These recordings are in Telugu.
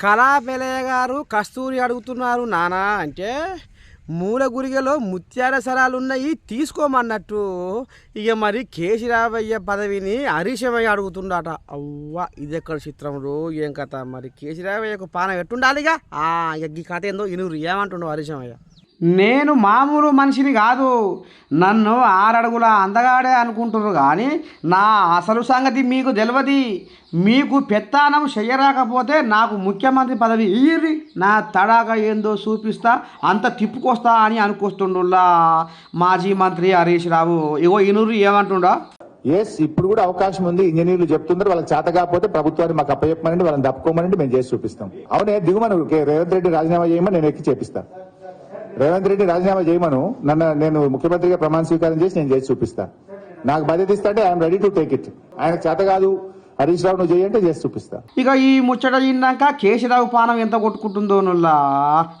కళా పెలయ్య గారు కస్తూరి అడుగుతున్నారు నానా అంటే మూల గురిగలో ముత్యాల సరాలు ఉన్నాయి తీసుకోమన్నట్టు. ఇక మరి కేశిరావయ్య పదవిని హరీశమయ్య అడుగుతుండట. అవ్వ ఇది ఎక్కడ చిత్రం రో ఏం కథ? మరి కేశిరావయ్యకు పాన ఎట్టుండాలిగా? ఆ ఇక ఈ కథ ఏందో ఇనుగురు ఏమంటుండవు హరీశమయ్య నేను మామూలు మనిషిని కాదు. నన్ను ఆరడుగుల అందగాడే అనుకుంటున్నారు కానీ నా అసలు సంగతి మీకు తెలియదు మీకు పెత్తానం చేయరాకపోతే నాకు ముఖ్యమంత్రి పదవి ఇయ్యి నా తడాక ఏందో చూపిస్తా అంత తిప్పుకొస్తా అని అనుకొస్తుండులా మాజీ మంత్రి హరీష్ రావు. ఇగో ఇనురు ఏమంటుండో? ఎస్ ఇప్పుడు కూడా అవకాశం ఉంది. ఇంజనీర్లు చెప్తున్నారు వాళ్ళకి చేత కాకపోతే ప్రభుత్వాన్ని మాకు అప్పచెప్పమనండి వాళ్ళని తప్పుకోమనండి మేము చేసి చూపిస్తాం. అవునే దిగుమను కే- రేవంత్ రెడ్డి రాజీనామా చేయమని నేను ఎక్కి చేపిస్తాను రేవంత్ రెడ్డి రాజీనామా చేయమను. నన్ను నేను ముఖ్యమంత్రిగా ప్రమాణ స్వీకారం చేసి నేను చేసి చూపిస్తాను నాకు బాధ్యత ఇస్తా అంటే I'm ready to take it. ఆయన చేత కాదు. హరీష్ రావు నువ్వు చేయంటే చేసి చూపిస్తా. ఇక ఈ ముచ్చట తిన్నాక కేశరావు పానం ఎంత కొట్టుకుంటుందో నుల్లా?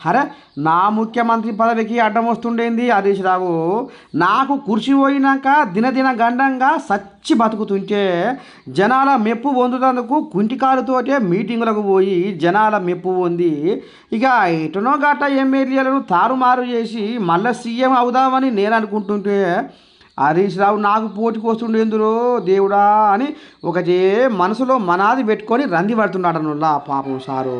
అరే నా ముఖ్యమంత్రి పదవికి అడ్డం వస్తుండేంది హరీష్ రావు. నాకు కుర్చీ పోయినాక దినదిన గండంగా సచ్చి బతుకుతుంటే జనాల మెప్పు పొందుతందుకు కుంటికాలుతోటే మీటింగులకు పోయి జనాల మెప్పు పొంది ఇక ఎటునో గట్ట ఎమ్మెల్యేలను తారుమారు చేసి మళ్ళీ సీఎం అవుదామని నేను అనుకుంటుంటే హరీష్ రావు నాకు పోటీకి వస్తుండేందురో దేవుడా అని ఒకటే మనసులో మనాది పెట్టుకొని రంది పడుతున్నాడు పాపం సారు.